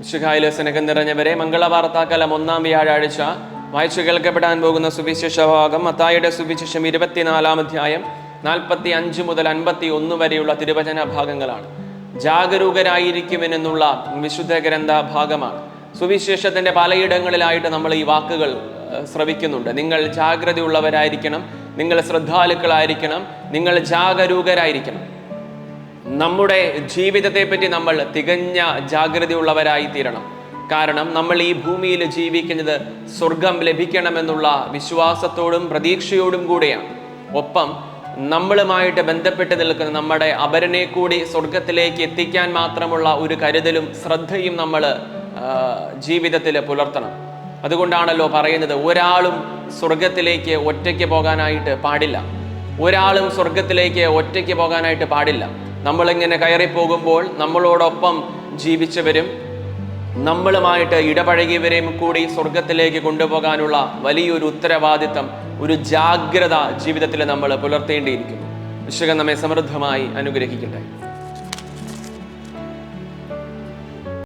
വിശുഖായിലെ സ്നേഹം നിറഞ്ഞവരെ മംഗളവാർത്താക്കാലം ഒന്നാം വ്യാഴാഴ്ച വായിച്ചു കേൾക്കപ്പെടാൻ പോകുന്ന സുവിശേഷ ഭാഗം മത്തായിയുടെ സുവിശേഷം ഇരുപത്തിനാലാം അധ്യായം നാൽപ്പത്തി അഞ്ച് മുതൽ അൻപത്തി ഒന്ന് വരെയുള്ള തിരുവചന ഭാഗങ്ങളാണ്. ജാഗരൂകരായിരിക്കുമെന്നുള്ള വിശുദ്ധ ഗ്രന്ഥ ഭാഗമാണ്. സുവിശേഷത്തിന്റെ പലയിടങ്ങളിലായിട്ട് നമ്മൾ ഈ വാക്കുകൾ ശ്രവിക്കുന്നുണ്ട്. നിങ്ങൾ ജാഗ്രതയുള്ളവരായിരിക്കണം നിങ്ങൾ ശ്രദ്ധാലുക്കളായിരിക്കണം നിങ്ങൾ ജാഗരൂകരായിരിക്കണം. നമ്മുടെ ജീവിതത്തെ പറ്റി നമ്മൾ തികഞ്ഞ ജാഗ്രതയുള്ളവരായി തീരണം കാരണം നമ്മൾ ഈ ഭൂമിയിൽ ജീവിക്കുന്നത് സ്വർഗം ലഭിക്കണമെന്നുള്ള വിശ്വാസത്തോടും പ്രതീക്ഷയോടും കൂടെയാണ്. ഒപ്പം നമ്മളുമായിട്ട് ബന്ധപ്പെട്ട് നിൽക്കുന്ന നമ്മുടെ അപരനെ കൂടി സ്വർഗത്തിലേക്ക് എത്തിക്കാൻ മാത്രമുള്ള ഒരു കരുതലും ശ്രദ്ധയും നമ്മൾ ജീവിതത്തിൽ പുലർത്തണം. അതുകൊണ്ടാണല്ലോ പറയുന്നത് ഒരാളും സ്വർഗത്തിലേക്ക് ഒറ്റയ്ക്ക് പോകാനായിട്ട് പാടില്ല. ഒരാളും സ്വർഗത്തിലേക്ക് ഒറ്റയ്ക്ക് പോകാനായിട്ട് പാടില്ല. നമ്മളിങ്ങനെ കയറി പോകുമ്പോൾ നമ്മളോടൊപ്പം ജീവിച്ചവരും നമ്മളുമായിട്ട് ഇടപഴകിയവരെയും കൂടി സ്വർഗത്തിലേക്ക് കൊണ്ടുപോകാനുള്ള വലിയൊരു ഉത്തരവാദിത്തം ഒരു ജാഗ്രത ജീവിതത്തിൽ നമ്മൾ പുലർത്തേണ്ടിയിരിക്കുന്നു. വിശ്വകം നമ്മെ സമൃദ്ധമായി അനുഗ്രഹിക്കട്ടെ.